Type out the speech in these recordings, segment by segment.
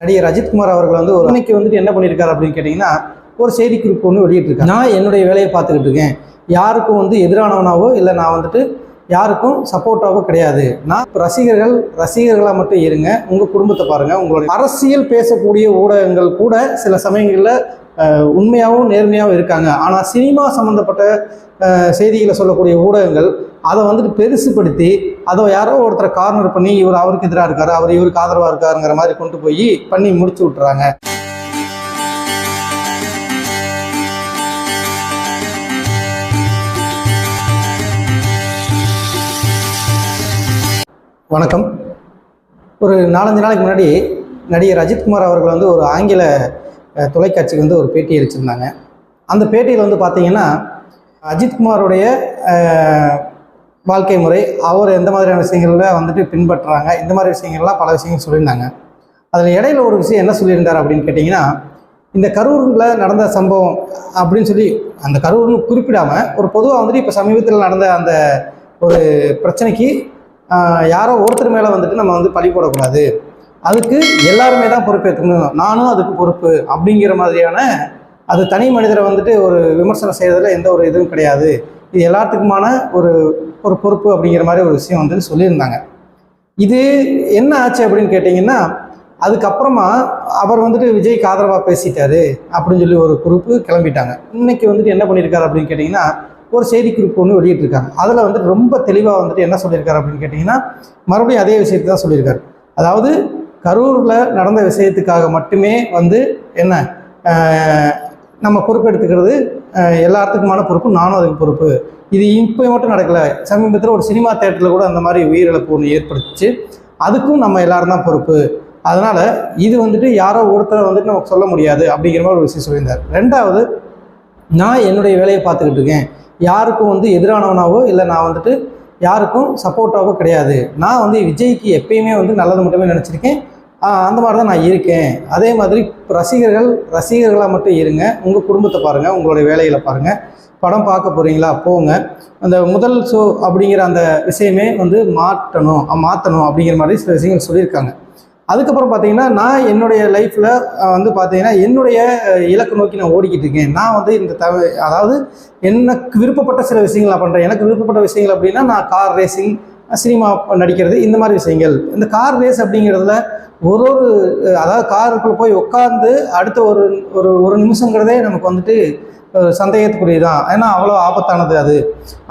நடிகர் அஜித்குமார் அவர்கள் வந்து ஒரு அன்னைக்கு வந்துட்டு என்ன பண்ணியிருக்காரு அப்படின்னு கேட்டிங்கன்னா ஒரு செய்தி குறிப்பு ஒன்று வெளியிட்டிருக்காங்க நான் என்னுடைய வேலையை பார்த்துக்கிட்டு இருக்கேன். யாருக்கும் வந்து எதிரானவனாவோ இல்லை நான் வந்துட்டு யாருக்கும் சப்போர்ட்டாக கிடையாது. நான் ரசிகர்கள் ரசிகர்களாக மட்டும் இருங்க. உங்கள் குடும்பத்தை பாருங்கள் உங்களுடைய அரசியல் பேசக்கூடிய ஊடகங்கள் கூட சில சமயங்களில் உண்மையாகவும் நேர்மையாகவும் இருக்காங்க. ஆனால் சினிமா சம்மந்தப்பட்ட செய்திகளை சொல்லக்கூடிய ஊடகங்கள் அதை வந்துட்டு பெருசுப்படுத்தி அதை யாரோ ஒருத்தரை கார்னர் பண்ணி இவர் அவருக்கு எதிராக இருக்காரு அவர் இவருக்கு ஆதரவாக இருக்காருங்கிற மாதிரி கொண்டு போய் பண்ணி முடிச்சு விட்டுறாங்க. வணக்கம். ஒரு நாலஞ்சு நாளைக்கு முன்னாடி நடிகர் அஜித்குமார் அவர்கள் வந்து ஒரு ஆங்கில தொலைக்காட்சிக்கு வந்து ஒரு பேட்டி அளிச்சிருந்தாங்க. அந்த பேட்டியில் வந்து பார்த்தீங்கன்னா அஜித்குமாருடைய வாழ்க்கை முறை அவர் எந்த மாதிரியான விஷயங்களில் வந்துட்டு பின்பற்றுறாங்க இந்த மாதிரி விஷயங்கள்லாம் பல விஷயங்கள் சொல்லியிருந்தாங்க. அதில் இடையில ஒரு விஷயம் என்ன சொல்லியிருந்தார் அப்படின்னு கேட்டிங்கன்னா இந்த கரூரில் நடந்த சம்பவம் அப்படின்னு சொல்லி அந்த கரூர்னு குறிப்பிடாமல் ஒரு பொதுவாக வந்துட்டு இப்போ சமீபத்தில் நடந்த அந்த ஒரு பிரச்சனைக்கு யாரோ ஒருத்தர் மேலே வந்துட்டு நம்ம வந்து பழி போடக்கூடாது. அதுக்கு எல்லாருமே தான் பொறுப்பேற்றுக்கணும் நானும் அதுக்கு பொறுப்பு அப்படிங்கிற மாதிரியான அது தனி மனிதரை வந்துட்டு ஒரு விமர்சனம் செய்கிறதுல எந்த ஒரு இதுவும் கிடையாது. இது எல்லாத்துக்குமான ஒரு ஒரு பொறுப்பு அப்படிங்கிற மாதிரி ஒரு விஷயம் வந்து சொல்லியிருந்தாங்க. இது என்ன ஆச்சு அப்படின்னு கேட்டிங்கன்னா அதுக்கப்புறமா அவர் வந்துட்டு விஜய்க்கு ஆதரவாக பேசிட்டாரு அப்படின்னு சொல்லி ஒரு குறிப்பு கிளம்பிட்டாங்க. இன்னைக்கு வந்துட்டு என்ன பண்ணியிருக்காரு அப்படின்னு கேட்டிங்கன்னா ஒரு செய்தி குறிப்பு ஒன்று வெளியிட்டிருக்காங்க. அதில் வந்துட்டு ரொம்ப தெளிவாக வந்துட்டு என்ன சொல்லியிருக்காரு அப்படின்னு கேட்டிங்கன்னா மறுபடியும் அதே விஷயத்தை தான் சொல்லியிருக்காரு. அதாவது கரூரில் நடந்த விஷயத்துக்காக மட்டுமே வந்து என்ன நம்ம பொறுப்பெடுத்துக்கிறது எல்லாத்துக்குமான பொறுப்பு நானும் அதுக்கு பொறுப்பு. இது இப்போ மட்டும் நடக்கல. சமீபத்தில் ஒரு சினிமா தேட்டரில் கூட அந்த மாதிரி உயிரிழப்பு ஒன்று ஏற்படுத்துச்சு. அதுக்கும் நம்ம எல்லாரும் தான் பொறுப்பு. அதனால் இது வந்துட்டு யாரோ ஒருத்தரை வந்துட்டு நமக்கு சொல்ல முடியாது அப்படிங்கிற மாதிரி ஒரு விஷயம் சொல்லியிருந்தார். ரெண்டாவது நான் என்னுடைய வேலையை பார்த்துக்கிட்டு இருக்கேன். யாருக்கும் வந்து எதிரானவனாவோ இல்லை நான் வந்துட்டு யாருக்கும் சப்போர்ட்டாகவோ கிடையாது. நான் வந்து விஜய்க்கு எப்பயுமே வந்து நல்லது மட்டுமே நினச்சிருக்கேன். அந்த மாதிரி தான் நான் இருக்கேன். அதே மாதிரி ரசிகர்கள் ரசிகர்களாக மட்டும் இருங்க. உங்கள் குடும்பத்தை பாருங்கள் உங்களுடைய வேலைகளை பாருங்கள் படம் பார்க்க போகிறீங்களா போங்க. அந்த முதல் ஷோ அப்படிங்கிற அந்த விஷயமே வந்து மாற்றணும் மாற்றணும் அப்படிங்கிற மாதிரி சில விஷயங்கள் சொல்லியிருக்காங்க. அதுக்கப்புறம் பார்த்தீங்கன்னா நான் என்னுடைய லைஃப்பில் வந்து பார்த்தீங்கன்னா என்னுடைய இலக்கு நோக்கி நான் ஓடிக்கிட்டு இருக்கேன். நான் வந்து இந்த தவ அதாவது எனக்கு விருப்பப்பட்ட சில விஷயங்கள் நான் பண்ணுறேன் எனக்கு விருப்பப்பட்ட விஷயங்கள் அப்படின்னா நான் கார் ரேசிங் சினிமா நடிக்கிறது இந்த மாதிரி விஷயங்கள். இந்த கார் ரேஸ் அப்படிங்கிறதுல ஒரு ஒரு அதாவது காருக்குள்ளே போய் உட்காந்து அடுத்த ஒரு ஒரு ஒரு நிமிஷங்கிறதே நமக்கு வந்துட்டு சந்தேகத்துக்குரிய சந்தேகத்துக்குரியதான் ஏன்னா அவ்வளோ ஆபத்தானது அது.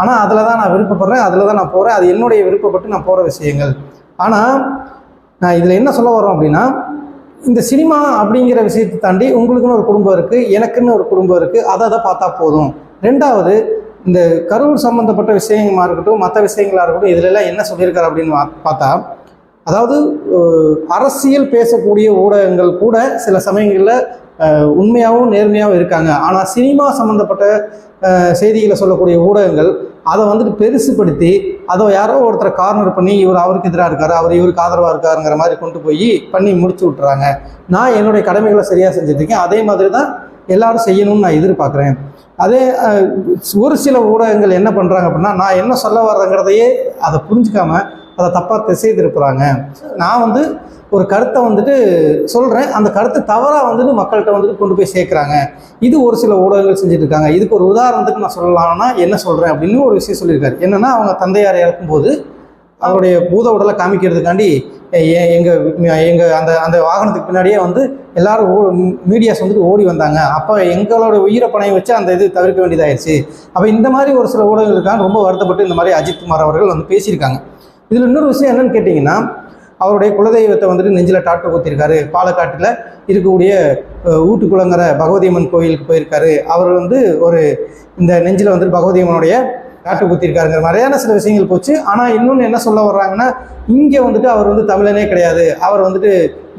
ஆனால் அதில் தான் நான் விருப்பப்படுறேன் அதில் தான் நான் போகிறேன் அது என்னுடைய விருப்பப்பட்டு நான் போகிற விஷயங்கள். ஆனால் இதில் என்ன சொல்ல வரோம் அப்படின்னா இந்த சினிமா அப்படிங்கிற விஷயத்தை தாண்டி உங்களுக்குன்னு ஒரு குடும்பம் இருக்குது எனக்குன்னு ஒரு குடும்பம் இருக்குது அதை அதை பார்த்தா போதும். ரெண்டாவது இந்த கரூர் சம்மந்தப்பட்ட விஷயமா இருக்கட்டும் மற்ற விஷயங்களாக இருக்கட்டும் இதிலெல்லாம் என்ன சொல்லியிருக்காரு அப்படின்னு பா- பார்த்தா அதாவது அரசியல் பேசக்கூடிய ஊடகங்கள் கூட சில சமயங்களில் உண்மையாகவும் நேர்மையாகவும் இருக்காங்க. ஆனால் சினிமா சம்மந்தப்பட்ட செய்திகளை சொல்லக்கூடிய ஊடகங்கள் அதை வந்துட்டு பெருசுப்படுத்தி அதை யாரோ ஒருத்தரை கார்னர் பண்ணி இவர் அவருக்கு எதிராக இருக்காரு அவர் இவருக்கு ஆதரவாக இருக்காருங்கிற மாதிரி கொண்டு போய் பண்ணி முடிச்சு விட்டுறாங்க. நான் என்னுடைய கடமைகளை சரியாக செஞ்சுட்ருக்கேன் அதே மாதிரி தான் எல்லாரும் செய்யணும்னு நான் எதிர்பார்க்குறேன். அதே ஒரு சில ஊடகங்கள் என்ன பண்ணுறாங்க அப்படின்னா நான் என்ன சொல்ல வர்றேங்கிறதையே அதை புரிஞ்சுக்காம அதை தப்பாக திசை திருப்புறாங்க நான் வந்து ஒரு கருத்தை வந்துட்டு சொல்கிறேன் அந்த கருத்தை தவறாக வந்துட்டு மக்கள்கிட்ட வந்துட்டு கொண்டு போய் சேர்க்குறாங்க. இது ஒரு சில ஊடகங்கள் செஞ்சுட்டு இருக்காங்க இதுக்கு ஒரு உதாரணத்துக்கு நான் சொல்லலாம்னா என்ன சொல்கிறேன் அப்படின்னு ஒரு விஷயம் சொல்லியிருக்காரு. என்னென்னா அவங்க தந்தையார் இறக்கும்போது அவருடைய பூத உடலை காமிக்கிறதுக்காண்டி எங்கள் எங்கள் அந்த அந்த வாகனத்துக்கு பின்னாடியே வந்து எல்லாரும் மீடியாஸ் வந்துட்டு ஓடி வந்தாங்க. அப்போ எங்களோட உயிரை பணையை வச்சு அந்த இது தவிர்க்க வேண்டியதாயிருச்சு. அப்போ இந்த மாதிரி ஒரு சில ஊடகங்களுக்காக ரொம்ப வருத்தப்பட்டு இந்த மாதிரி அஜித் குமார் அவர்கள் வந்து பேசியிருக்காங்க. இதில் இன்னொரு விஷயம் என்னன்னு கேட்டிங்கன்னா அவருடைய குலதெய்வத்தை வந்துட்டு நெஞ்சில் டாட்டு ஊற்றிருக்காரு பாலக்காட்டில் இருக்கக்கூடிய ஊட்டுக்குளங்கிற பகவதி அம்மன் கோயிலுக்கு போயிருக்காரு. அவர் வந்து ஒரு இந்த நெஞ்சில் வந்துட்டு பகவதி அம்மனுடைய காட்டு குத்திருக்காருங்கிற மாதிரியான சில விஷயங்கள் போச்சு. ஆனால் இன்னொன்று என்ன சொல்ல வர்றாங்கன்னா இங்கே வந்துட்டு அவர் வந்து தமிழனே கிடையாது. அவர் வந்துட்டு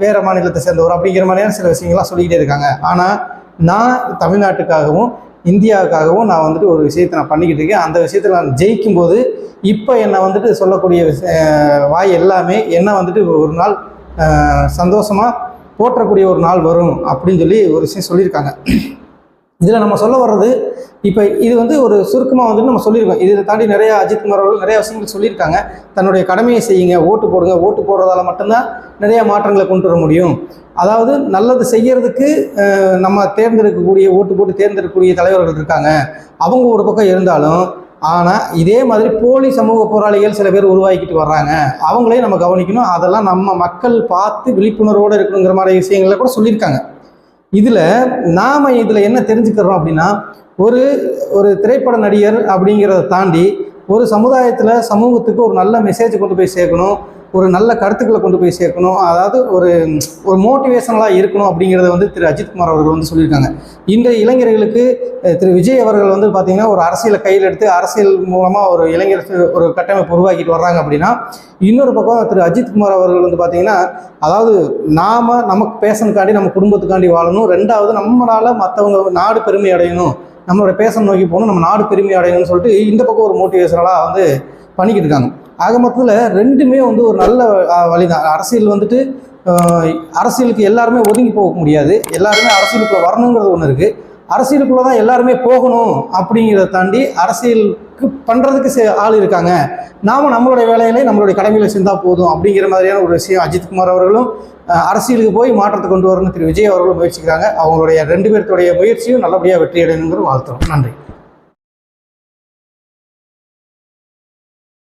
வேறு மாநிலத்தை சேர்ந்தவர் அப்படிங்கிற மாதிரியான சில விஷயங்கள்லாம் சொல்லிக்கிட்டே இருக்காங்க. ஆனால் நான் தமிழ்நாட்டுக்காகவும் இந்தியாவுக்காகவும் நான் வந்துட்டு ஒரு விஷயத்தை நான் பண்ணிக்கிட்டு இருக்கேன். அந்த விஷயத்தில் நான் ஜெயிக்கும் போது இப்போ என்னை வந்துட்டு சொல்லக்கூடிய வாய் எல்லாமே என்ன வந்துட்டு ஒரு நாள் சந்தோஷமாக போற்றக்கூடிய ஒரு நாள் வரும் அப்படின்னு சொல்லி ஒரு விஷயம் சொல்லியிருக்காங்க. இதில் நம்ம சொல்ல வர்றது இப்போ இது வந்து ஒரு சுருக்கமாக வந்து நம்ம சொல்லியிருக்கோம். இதை தாண்டி நிறையா அஜித் குமார் அவர்கள் நிறையா விஷயங்கள் சொல்லியிருக்காங்க. தன்னுடைய கடமையை செய்யுங்க ஓட்டு போடுங்க. ஓட்டு போடுறதால மட்டும்தான் நிறைய மாற்றங்களை கொண்டு வர முடியும். அதாவது நல்லது செய்யறதுக்கு நம்ம தேர்ந்தெடுக்கக்கூடிய ஓட்டு போட்டு தேர்ந்தெடுக்கக்கூடிய தலைவர்கள் இருக்காங்க. அவங்க ஒரு பக்கம் இருந்தாலும் ஆனால் இதே மாதிரி போலி சமூக போராளிகள் சில பேர் உருவாக்கிட்டு வர்றாங்க. அவங்களையும் நம்ம கவனிக்கணும். அதெல்லாம் நம்ம மக்கள் பார்த்து விழிப்புணர்வோடு இருக்கணுங்கிற மாதிரி விஷயங்களை கூட சொல்லியிருக்காங்க. இதில் நாம் இதில் என்ன தெரிஞ்சுக்கிறோம் அப்படின்னா ஒரு ஒரு திரைப்பட நடிகர் அப்படிங்கிறத தாண்டி ஒரு சமுதாயத்தில் சமூகத்துக்கு ஒரு நல்ல மெசேஜ் கொண்டு போய் சேர்க்கணும் ஒரு நல்ல கருத்துக்களை கொண்டு போய் சேர்க்கணும் அதாவது ஒரு ஒரு மோட்டிவேஷனலாக இருக்கணும் அப்படிங்கிறத வந்து திரு அஜித்குமார் அவர்கள் வந்து சொல்லியிருக்காங்க. இன்றைய இளைஞர்களுக்கு திரு விஜய் அவர்கள் வந்து பார்த்திங்கன்னா ஒரு அரசியலை கையில் எடுத்து அரசியல் மூலமாக ஒரு இளைஞர் ஒரு கட்டமைப்பு உருவாக்கிட்டு வர்றாங்க அப்படின்னா இன்னொரு பக்கம் திரு அஜித்குமார் அவர்கள் வந்து பார்த்திங்கன்னா அதாவது நாம் நமக்கு பேசனுக்காண்டி நம்ம குடும்பத்துக்காண்டி வாழணும். ரெண்டாவது நம்மளால் மற்றவங்க நாடு பெருமை அடையணும். நம்மளோட பேசம் நோக்கி போகணும் நம்ம நாடு பெருமை அடையணும்னு சொல்லிட்டு இந்த பக்கம் ஒரு மோட்டிவேஷனலாக வந்து பண்ணிக்கிட்டு இருக்காங்க. ஆக மொத்தத்தில் ரெண்டுமே வந்து ஒரு நல்ல வழி தான் அரசியல் வந்துட்டு அரசியலுக்கு எல்லாருமே ஒதுங்கி போக முடியாது. எல்லாருமே அரசியலுக்குள்ளே வரணுங்கிறது ஒன்று இருக்குது அரசியலுக்குள்ளே தான் எல்லாருமே போகணும் அப்படிங்கிறத தாண்டி அரசியல் பண்ணுறதுக்கு ஆள் இருக்காங்க. நாம் நம்மளுடைய வேலைகளை நம்மளுடைய கடமைகளை செஞ்சால் போதும் அப்படிங்கிற மாதிரியான ஒரு விஷயம் அஜித்குமார் அவர்களும் அரசியலுக்கு போய் மாற்றத்தை கொண்டு வரணும்னு திரு விஜய் அவர்களும் முயற்சிக்கிறாங்க. அவங்களுடைய ரெண்டு பேர்த்துடைய முயற்சியும் நல்லபடியாக வெற்றியடையணுங்கிற வாழ்த்துறோம். நன்றி.